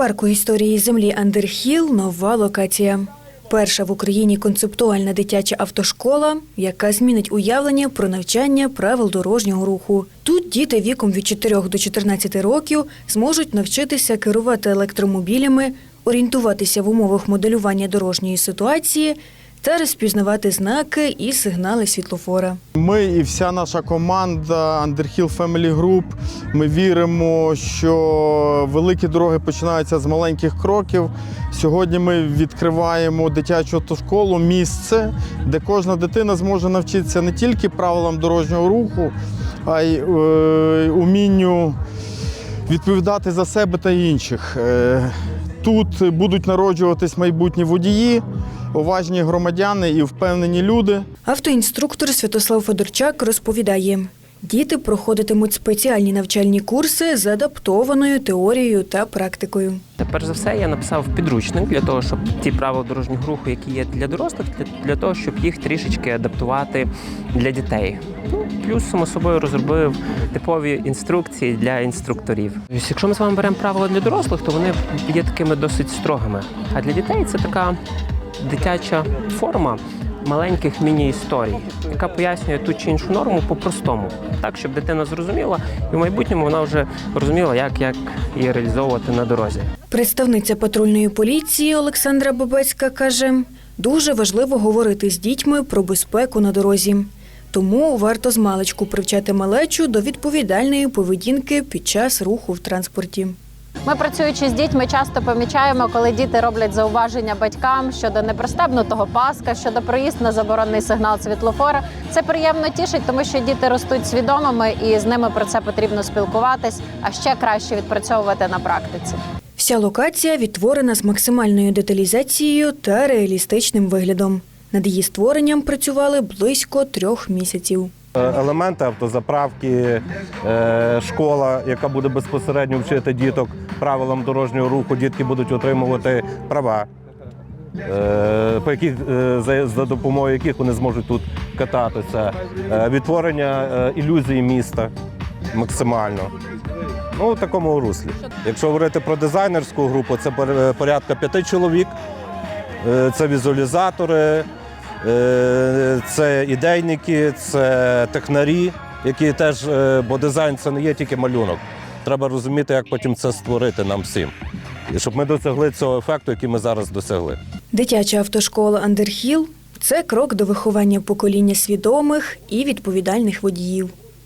парку історії землі Андерхіл нова локація. Перша в Україні концептуальна дитяча автошкола, яка змінить уявлення про навчання правил дорожнього руху. Тут діти віком від 4 до 14 років зможуть навчитися керувати електромобілями, орієнтуватися в умовах моделювання дорожньої ситуації та розпізнавати знаки і сигнали світлофора. Ми і вся наша команда Underhill Family Group, Ми віримо, що великі дороги починаються з маленьких кроків. Сьогодні ми відкриваємо дитячу автошколу, місце, де кожна дитина зможе навчитися не тільки правилам дорожнього руху, а й е, умінню відповідати за себе та інших. Е, Тут будуть народжуватись майбутні водії, уважні громадяни і впевнені люди. Автоінструктор Святослав Федорчак розповідає, діти проходитимуть спеціальні навчальні курси з адаптованою теорією та практикою. Перш за все, я написав підручник для того, щоб ті правила дорожнього руху, які є для дорослих, для, для того, щоб їх трішечки адаптувати для дітей. Ну, плюс, само собою, розробив типові інструкції для інструкторів. Якщо ми з вами беремо правила для дорослих, то вони є такими досить строгими. А для дітей це така дитяча форма маленьких міні-історій, яка пояснює ту чи іншу норму по-простому, так, щоб дитина зрозуміла, і в майбутньому вона вже розуміла, як, як її реалізовувати на дорозі. Представниця патрульної поліції Олександра Бабецька каже, дуже важливо говорити з дітьми про безпеку на дорозі. Тому варто змалечку привчати малечу до відповідальної поведінки під час руху в транспорті. Ми, працюючи з дітьми, часто помічаємо, коли діти роблять зауваження батькам щодо непристебнутого паска, щодо проїзд на заборонений сигнал світлофора. Це приємно тішить, тому що діти ростуть свідомими і з ними про це потрібно спілкуватись, а ще краще відпрацьовувати на практиці. Вся локація відтворена з максимальною деталізацією та реалістичним виглядом. Над її створенням працювали близько трьох місяців. Е, Елементи автозаправки, е, школа, яка буде безпосередньо вчити діток правилам дорожнього руху. Дітки будуть отримувати права, е, по яких е, за, допомогою яких вони зможуть тут кататися. Е, Відтворення ілюзії міста максимально. Ну, в такому руслі. Якщо говорити про дизайнерську групу, це порядка п'яти чоловік. Це візуалізатори, це ідейники, це технарі, які теж, бо дизайн це не є тільки малюнок. Треба розуміти, як потім це створити нам всім. І щоб ми досягли цього ефекту, який ми зараз досягли. Дитяча автошкола Андерхіл це крок до виховання покоління свідомих і відповідальних водіїв.